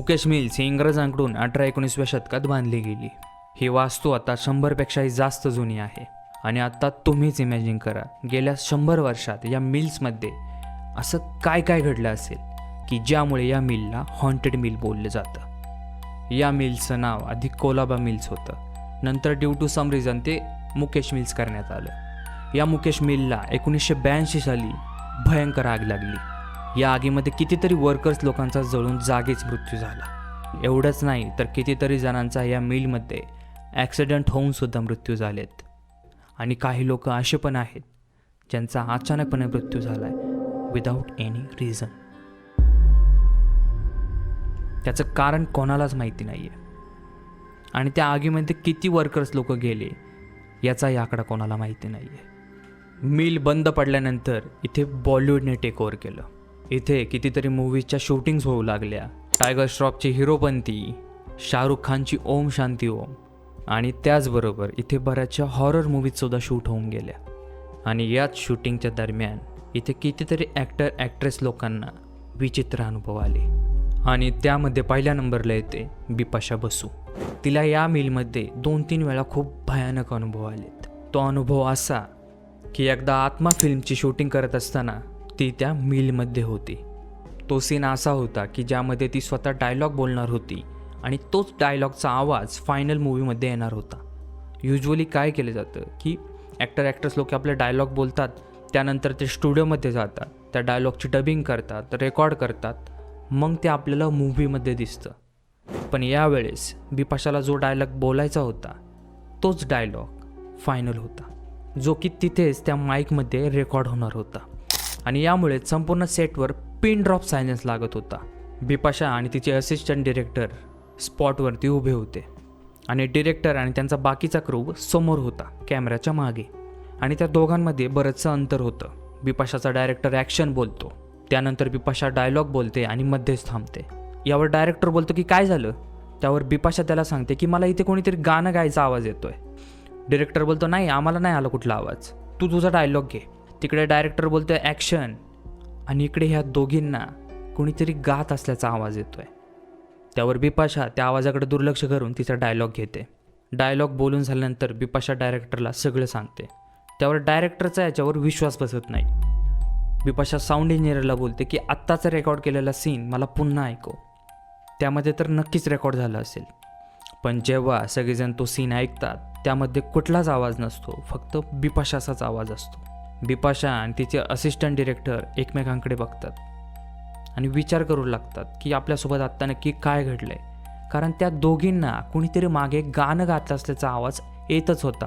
Mukesh mills ही इंग्रजांकडून अठरा एकोणीसव्या शतकात बांधली गेली. ही वास्तू आता शंभरपेक्षाही जास्त जुनी आहे. आणि आता तुम्हीच इमॅजिन करा गेल्या शंभर वर्षात या मिल्समध्ये असं काय काय घडलं असेल की ज्यामुळे या मिलला हॉन्टेड मिल बोललं जातं. या मिल्सचं नाव आधी कोलाबा मिल्स होतं. नंतर ड्यू टू सम रिझन ते मुकेश मिल्स करण्यात आलं. या मुकेश मिलला एकोणीसशे ब्याऐंशी साली भयंकर आग लागली. या आगीमध्ये कितीतरी वर्कर्स लोकांचा जळून जागीच मृत्यू झाला. एवढंच नाही तर कितीतरी जणांचा या मिलमध्ये ॲक्सिडेंट होऊन सुद्धा मृत्यू झालेत. आणि काही लोक असे पण आहेत ज्यांचा अचानकपणे मृत्यू झाला आहे विदाऊट एनी रिझन त्याचं कारण कोणालाच माहिती नाही आहे आणि त्या आगीमध्ये किती वर्कर्स लोक गेले याचाही आकडा कोणाला माहिती नाही आहे मिल बंद पडल्यानंतर इथे बॉलिवूडने टेक ओव्हर केलं. इथे कितीतरी मूवीजच्या शूटिंग्स होऊ लागल्या. टायगर श्रॉफची हिरोपंती शाहरुख खानची ओम शांती ओम. आणि त्याचबरोबर इथे बऱ्याचशा हॉरर मूवीजसुद्धा शूट होऊन गेल्या. आणि याच शूटिंगच्या दरम्यान इथे कितीतरी ॲक्टर ॲक्ट्रेस लोकांना विचित्र अनुभव आले. आणि त्यामध्ये पहिल्या नंबरला येते बिपाशा बसू. तिला या मिलमध्ये दोन तीन वेळा खूप भयानक अनुभव आलेत. तो अनुभव असा की एकदा आत्मा फिल्मची शूटिंग करत असताना ती त्या मिलमध्ये होती. तो सीन असा होता की ज्यामध्ये ती स्वतः डायलॉग बोलणार होती आणि तोच डायलॉगचा आवाज फायनल मूवीमध्ये येणार होता. युजली काय केलं जातं की ॲक्टर ॲक्ट्रेस लोक आपले डायलॉग बोलतात त्यानंतर ते स्टुडिओमध्ये जातात त्या डायलॉगची डबिंग करतात रेकॉर्ड करतात मग ते आपल्याला मूव्हीमध्ये दिसतं. पण यावेळेस बिपाशाला जो डायलॉग बोलायचा होता तोच डायलॉग फायनल होता जो की तिथेच त्या माईकमध्ये रेकॉर्ड होणार होता. आणि यामुळे संपूर्ण सेटवर पिन ड्रॉप सायलेन्स लागत होता. बिपाशा आणि तिचे असिस्टंट डिरेक्टर स्पॉटवरती उभे होते आणि डिरेक्टर आणि त्यांचा बाकीचा क्रू समोर होता कॅमेऱ्याच्या मागे. आणि त्या दोघांमध्ये बरंचसं अंतर होतं. बिपाशाचा डायरेक्टर ॲक्शन बोलतो त्यानंतर बिपाशा डायलॉग बोलते आणि मध्येच थांबते. यावर डायरेक्टर बोलतो की काय झालं? त्यावर बिपाशा त्याला सांगते की मला इथे कोणीतरी गाणं गायचा आवाज येतोय. डिरेक्टर बोलतो नाही आम्हाला नाही आला कुठला आवाज. तू तुझा डायलॉग घे. तिकडे डायरेक्टर बोलतोय ॲक्शन आणि इकडे ह्या दोघींना कुणीतरी गात असल्याचा आवाज येतोय. त्यावर बिपाशा त्या आवाजाकडे दुर्लक्ष करून तिचा डायलॉग घेते. डायलॉग बोलून झाल्यानंतर बिपाशा डायरेक्टरला सगळं सांगते. त्यावर डायरेक्टरचा याच्यावर विश्वास बसत नाही. बिपाशा साऊंड इंजिनियरला बोलते की आत्ताचा रेकॉर्ड केलेला सीन मला पुन्हा ऐको त्यामध्ये तर नक्कीच रेकॉर्ड झाला असेल. पण जेव्हा सगळेजण तो सीन ऐकतात त्यामध्ये कुठलाच आवाज नसतो. फक्त बिपाशाचाच आवाज असतो. बिपाशा आणि तिचे असिस्टंट डिरेक्टर एकमेकांकडे बघतात. आणि विचार करू लागतात की आपल्यासोबत आत्ता नक्की काय घडलंय. कारण त्या दोघींना कुणीतरी मागे गाणं गात असल्याचा आवाज येतच होता.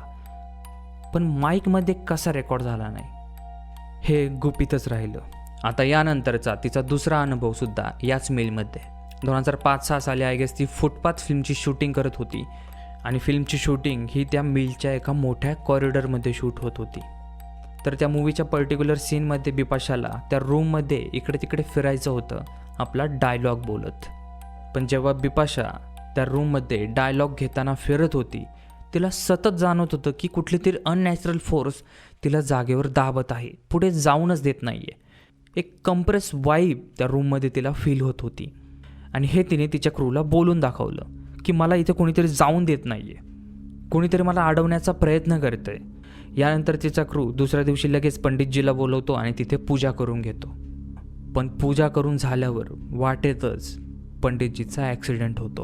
पण माईकमध्ये कसा रेकॉर्ड झाला नाही? हे गुपितच राहिलं. आता यानंतरचा तिचा दुसरा अनुभवसुद्धा याच मेलमध्ये दोन हजार पाच सहा साली आय गेस ती फुटपाथ फिल्मची शूटिंग करत होती. आणि फिल्मची शूटिंग ही त्या मिलच्या एका मोठ्या कॉरिडॉरमध्ये शूट होत होती. तर त्या मूवीच्या पर्टिक्युलर सीनमध्ये बिपाशाला त्या रूममध्ये इकडे तिकडे फिरायचं होतं आपला डायलॉग बोलत. पण जेव्हा बिपाशा त्या रूममध्ये डायलॉग घेताना फिरत होती तिला सतत जाणवत होतं की कुठली तरी अननॅचरल फोर्स तिला जागेवर दाबत आहे पुढे जाऊनच देत नाही आहे एक कंप्रेस वाईब त्या रूममध्ये तिला फील होत होती. आणि हे तिने तिच्या क्रूला बोलून दाखवलं की मला इथे कोणीतरी जाऊन देत नाही आहे कोणीतरी मला अडवण्याचा प्रयत्न करतं आहे यानंतर तिचा क्रू दुसऱ्या दिवशी लगेच पंडितजीला बोलवतो आणि तिथे पूजा करून घेतो. पण पूजा करून झाल्यावर वाटेतच पंडितजीचा ॲक्सिडेंट होतो.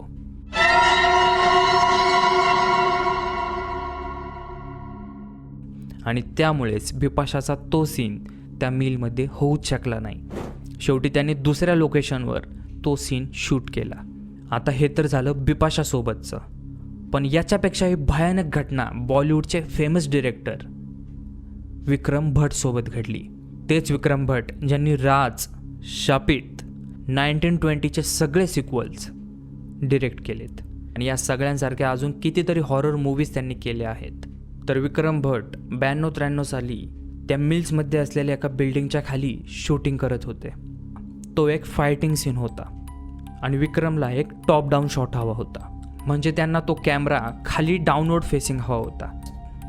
आणि त्यामुळेच बिपाशाचा तो सीन त्या मिलमध्ये होऊच शकला नाही. शेवटी त्यांनी दुसऱ्या लोकेशनवर तो सीन शूट केला. आता हे तर झालं बिपाशासोबतचं. पण याच्यापेक्षाही भयानक घटना बॉलिवूडचे फेमस डिरेक्टर विक्रम भटसोबत घडली. तेच विक्रम भट ज्यांनी राज शापित नाईन्टीन ट्वेंटीचे सगळे सिक्वल्स डिरेक्ट केलेत. आणि या सगळ्यांसारख्या अजून कितीतरी हॉरर मूवीज त्यांनी केल्या आहेत. तर विक्रम भट ब्याण्णव त्र्याण्णव साली त्या मिल्समध्ये असलेल्या एका बिल्डिंगच्या खाली शूटिंग करत होते. तो एक फायटिंग सीन होता. आणि विक्रमला एक टॉप डाऊन शॉट हवा होता. म्हणजे त्यांना तो कॅमेरा खाली डाउनलोड फेसिंग हवा होता.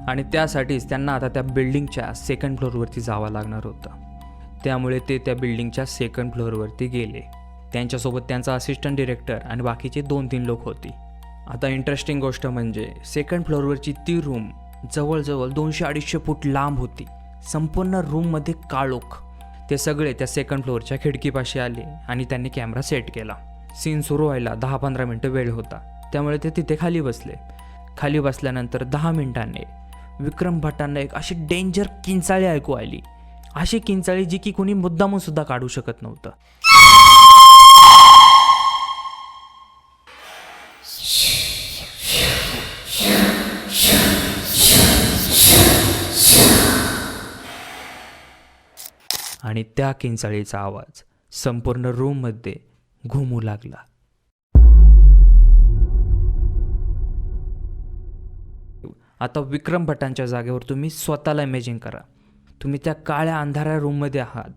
आणि त्यासाठीच त्यांना आता त्या बिल्डिंगच्या सेकंड फ्लोअरवरती जावं लागणार होतं. त्यामुळे ते त्या बिल्डिंगच्या सेकंड फ्लोअरवरती गेले. त्यांच्यासोबत त्यांचा असिस्टंट डिरेक्टर आणि बाकीचे दोन तीन लोक होती. आता इंटरेस्टिंग गोष्ट म्हणजे सेकंड फ्लोअरवरची ती रूम जवळजवळ दोनशे अडीचशे फूट लांब होती. संपूर्ण रूममध्ये काळोख. ते सगळे त्या सेकंड फ्लोअरच्या खिडकीपाशी आले आणि त्यांनी कॅमेरा सेट केला. सीन सुरू व्हायला दहा पंधरा मिनटं वेळ होता. त्यामुळे ते तिथे खाली बसले. खाली बसल्यानंतर दहा मिनिटांनी विक्रम भटांना एक अशी डेंजर किंचाळी ऐकू आली. अशी किंचाळी जी की कुणी मुद्दामून सुद्धा काढू शकत नव्हतं. आणि त्या किंचाळीचा आवाज संपूर्ण रूममध्ये घुमू लागला. आता विक्रम भटांच्या जागेवर तुम्ही स्वतःला इमेजिंग करा. तुम्ही त्या काळ्या अंधाऱ्या रूममध्ये आहात.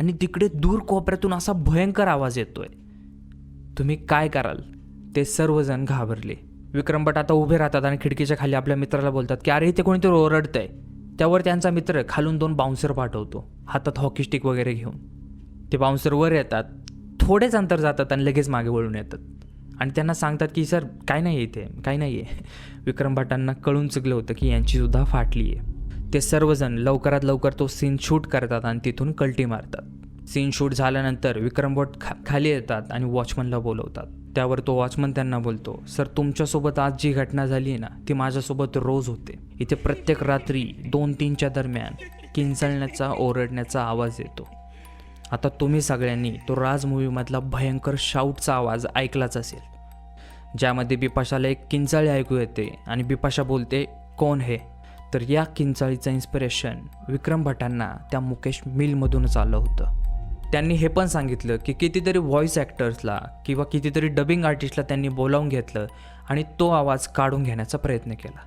आणि तिकडे दूर कोपऱ्यातून असा भयंकर आवाज येतोय. तुम्ही काय कराल? ते सर्वजण घाबरले. विक्रम भट आता उभे राहतात आणि खिडकीच्या खाली आपल्या मित्राला बोलतात की अरे इथे कोणीतरी ओरडतंय. त्यावर त्यांचा मित्र खालून दोन बाउन्सर पाठवतो. हातात हॉकी स्टिक वगैरे घेऊन. ते बाउन्सर वर येतात. थोडेच अंतर जातात आणि लगेच मागे वळून येतात. आणि त्यांना सांगतात की सर काय नाही आहे इथे काय नाही आहे. विक्रम भटांना कळून चुकलं होतं की यांचीसुद्धा फाटली आहे. ते सर्वजण लवकरात लवकर तो सीन शूट करतात आणि तिथून कल्टी मारतात. सीन शूट झाल्यानंतर विक्रम भट खा खाली येतात आणि वॉचमनला बोलवतात. त्यावर तो वॉचमन त्यांना बोलतो सर तुमच्यासोबत आज जी घटना झाली आहे ना ती माझ्यासोबत रोज होते. इथे प्रत्येक रात्री दोन तीनच्या दरम्यान किंचळण्याचा ओरडण्याचा आवाज येतो. आता तुम्ही सगळ्यांनी तो राज मूवीमधला भयंकर शाऊटचा आवाज ऐकलाच असेल. ज्यामध्ये बिपाशाला एक किंचाळी ऐकू येते आणि बिपाशा बोलते कोण हे? तर या किंचाळीचं इन्स्पिरेशन विक्रम भटांना त्या मुकेश मिलमधूनच आलं होतं. त्यांनी हे पण सांगितलं की कितीतरी व्हॉईस ॲक्टर्सला किंवा कितीतरी डबिंग आर्टिस्टला त्यांनी बोलावून घेतलं आणि तो आवाज काढून घेण्याचा प्रयत्न केला.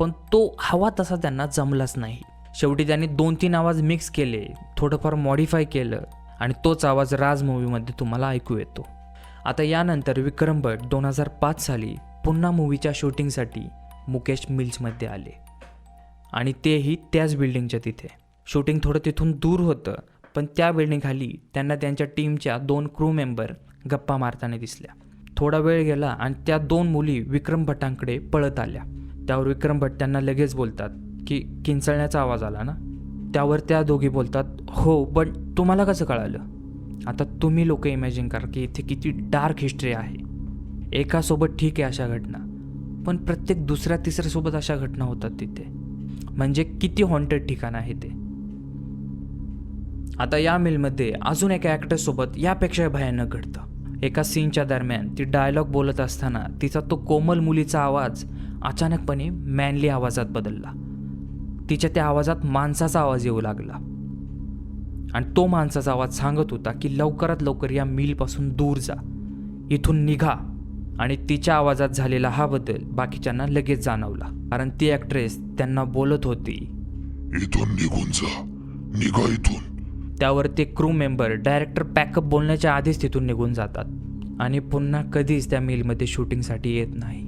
पण तो हवा तसा त्यांना जमलाच नाही. शेवटी त्यांनी दोन तीन आवाज मिक्स केले थोडंफार मॉडिफाय केलं आणि तोच आवाज राज मूवीमध्ये तुम्हाला ऐकू येतो. आता यानंतर विक्रम भट दोन हजार पाच साली पुन्हा मूवीच्या शूटिंगसाठी मुकेश मिल्समध्ये आले. आणि तेही त्याच बिल्डिंगच्या तिथे. शूटिंग थोडं तिथून दूर होतं पण त्या बिल्डिंगखाली त्यांना त्यांच्या टीमच्या दोन क्रू मेंबर गप्पा मारताना दिसल्या. थोडा वेळ गेला आणि त्या दोन मुली विक्रम भटांकडे पळत आल्या. त्यावर विक्रम भट त्यांना लगेच बोलतात की किंचळण्याचा आवाज आला ना? त्यावर त्या दोघी बोलतात हो पण तुम्हाला कसं कळालं? आता तुम्ही लोक इमॅजिन करा की इथे किती डार्क हिस्ट्री आहे. एकासोबत ठीक आहे अशा घटना पण प्रत्येक दुसऱ्या तिसऱ्यासोबत अशा घटना होतात तिथे. म्हणजे किती हॉन्टेड ठिकाण आहे ते. आता या मिलमध्ये अजून एका ॲक्टरसोबत यापेक्षा भयानक घडतं. एका सीनच्या दरम्यान ती डायलॉग बोलत असताना तिचा तो कोमल मुलीचा आवाज अचानकपणे मॅनली आवाजात बदलला. तिच्या त्या आवाजात माणसाचा आवाज येऊ लागला. आणि तो माणसाचा आवाज सांगत होता की लवकरात लवकर या मिलपासून दूर जा. इथून निघा. आणि तिच्या आवाजात झालेला हा बदल बाकीच्यांना लगेच जाणवला. कारण ती ॲक्ट्रेस त्यांना बोलत होती. इथून निघून जा. निघा इथून. त्यावर ते क्रू मेंबर डायरेक्टर पॅकअप बोलण्याच्या आधीच तिथून निघून जातात. आणि पुन्हा कधीच त्या मिलमध्ये शूटिंगसाठी येत नाही.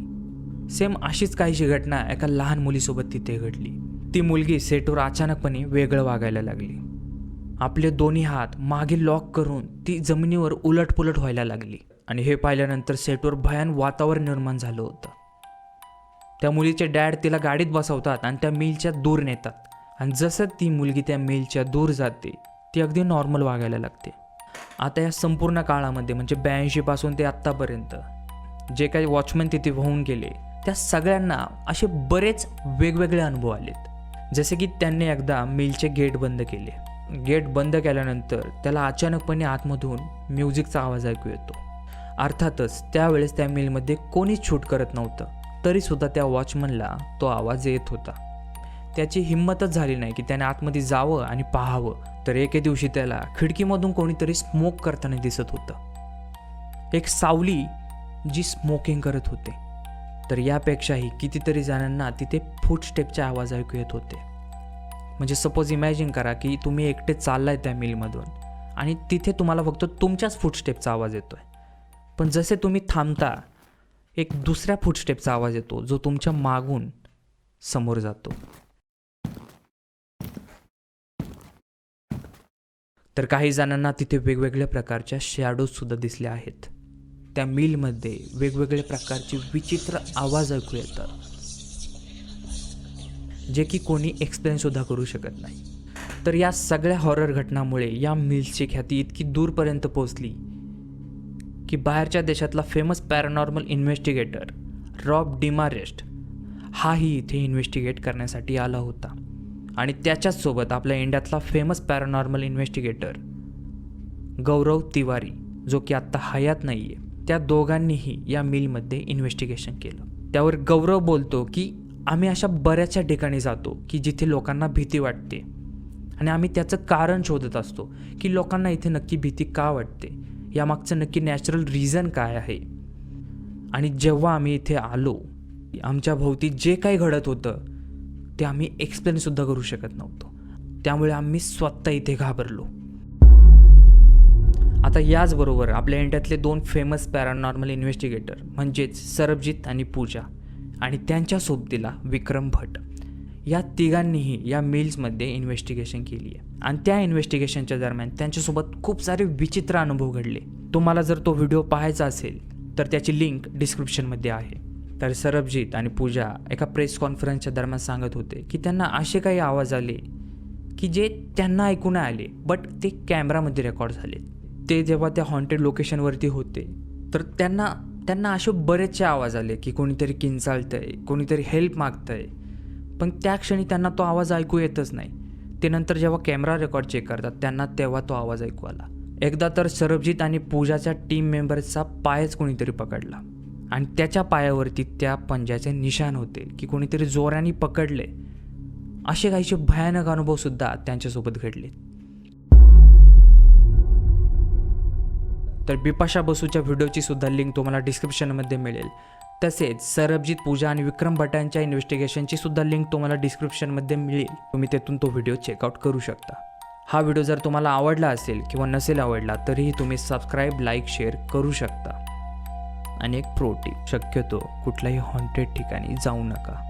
सेम अशीच काहीशी घटना एका लहान मुलीसोबत तिथे घडली. ती मुलगी सेटवर अचानकपणे वेगळं वागायला लागली. आपले दोन्ही हात मागे लॉक करून ती जमिनीवर उलटपुलट व्हायला लागली. आणि हे पाहिल्यानंतर सेटवर भयान वातावरण निर्माण झालं होतं. त्या मुलीचे डॅड तिला गाडीत बसवतात आणि त्या मिलच्या दूर नेतात. आणि जसं ती मुलगी त्या मिलच्या दूर जाते ती अगदी नॉर्मल वागायला लागते. आता या संपूर्ण काळामध्ये म्हणजे ब्याऐंशीपासून ते आत्तापर्यंत जे काही वॉचमन तिथे होऊन गेले त्या सगळ्यांना असे बरेच वेगवेगळे अनुभव आलेत. जसे की त्यांनी एकदा मिलचे गेट बंद केले. गेट बंद केल्यानंतर त्याला अचानकपणे आतमधून म्युझिकचा आवाज ऐकू येतो. अर्थातच त्यावेळेस त्या मिलमध्ये कोणीच शूट करत नव्हतं तरीसुद्धा त्या वॉचमनला तो आवाज येत होता. त्याची हिंमतच झाली नाही की त्याने आतमध्ये जावं आणि पाहावं तर एके दिवशी त्याला खिडकीमधून कोणीतरी स्मोक करताना दिसत होतं. एक सावली जी स्मोकिंग करत होते तर यापेक्षाही कितीतरी जणांना तिथे फुटस्टेपचे आवाज ऐकू येत होते. म्हणजे सपोज इमॅजिन करा की तुम्ही एकटे चाललाय त्या मिलमधून आणि तिथे तुम्हाला फक्त तुमच्याच फुटस्टेपचा आवाज येतो आहे पण जसे तुम्ही थांबता एक दुसऱ्या फुटस्टेपचा आवाज येतो जो तुमच्या मागून समोर जातो. तर काही जणांना तिथे वेगवेगळ्या प्रकारच्या शॅडोजसुद्धा दिसल्या आहेत. त्या मिलमध्ये वेगवेगळ्या प्रकारचे विचित्र आवाज ऐकू येतात. जे की कोणी एक्सप्लेनसुद्धा करू शकत नाही. तर या सगळ्या हॉरर घटनामुळे या मिल्सची ख्याती इतकी दूरपर्यंत पोहोचली की बाहेरच्या देशातला famous paranormal investigator Rob Demarest हाही इथे इन्व्हेस्टिगेट करण्यासाठी आला होता. आणि त्याच्याचसोबत आपल्या इंडियातला famous paranormal investigator Gaurav Tiwari जो की आत्ता हयात नाही आहे त्या दोघांनीही या मिलमध्ये इन्व्हेस्टिगेशन केलं. त्यावर गौरव बोलतो की आम्ही अशा बऱ्याचशा ठिकाणी जातो की जिथे लोकांना भीती वाटते. आणि आम्ही त्याचं कारण शोधत असतो की लोकांना इथे नक्की भीती का वाटते? यामागचं नक्की नॅचरल रिझन काय आहे? आणि जेव्हा आम्ही इथे आलो आमच्या भोवती जे काही घडत होतं ते आम्ही एक्सप्लेनसुद्धा करू शकत नव्हतो. त्यामुळे आम्ही स्वतः इथे घाबरलो. आता याचबरोबर आपल्या इंडियातले दोन फेमस पॅरानॉर्मल इन्व्हेस्टिगेटर म्हणजेच सरबजीत आणि पूजा. आणि त्यांच्या सोबतीला विक्रम भट. या तिघांनीही या मेल्समध्ये इन्व्हेस्टिगेशन केली आहे आणि त्या इन्व्हेस्टिगेशनच्या दरम्यान त्यांच्यासोबत खूप सारे विचित्र अनुभव घडले. तुम्हाला जर तो व्हिडिओ पाहायचा असेल तर त्याची लिंक डिस्क्रिप्शनमध्ये आहे. तर सरबजीत आणि पूजा एका प्रेस कॉन्फरन्सच्या दरम्यान सांगत होते की त्यांना असे काही आवाज आले की जे त्यांना ऐकू नाही आले बट ते कॅमेरामध्ये रेकॉर्ड झाले ते जेव्हा त्या हॉन्टेड लोकेशनवरती होते तर त्यांना त्यांना असे बरेचसे आवाज आले की कोणीतरी किंचाळतंय कोणीतरी हेल्प मागतंय. पण त्या क्षणी त्यांना तो आवाज ऐकू येतच नाही. ते नंतर जेव्हा कॅमेरा रेकॉर्ड चेक करतात त्यांना तेव्हा तो आवाज ऐकू आला. एकदा तर सरबजीत आणि पूजाच्या टीम मेंबर्सचा पायच कोणीतरी पकडला. आणि त्याच्या पायावरती त्या पंजाचे निशाण होते की कोणीतरी जोराने पकडले. असे काहीचे भयानक अनुभवसुद्धा त्यांच्यासोबत घडले तर बिपाशा बसूच्या व्हिडिओची सुद्धा लिंक तुम्हाला डिस्क्रिप्शनमध्ये मिळेल. तसेच सरबजीत पूजा आणि विक्रम भटांच्या इन्व्हेस्टिगेशनची सुद्धा लिंक तुम्हाला डिस्क्रिप्शनमध्ये मिळेल. तुम्ही तेथून तो व्हिडिओ चेकआउट करू शकता. हा व्हिडिओ जर तुम्हाला आवडला असेल किंवा नसेल आवडला तरीही तुम्ही सबस्क्राईब लाईक शेअर करू शकता. आणि एक प्रोटीप शक्यतो कुठल्याही हॉन्टेड ठिकाणी जाऊ नका.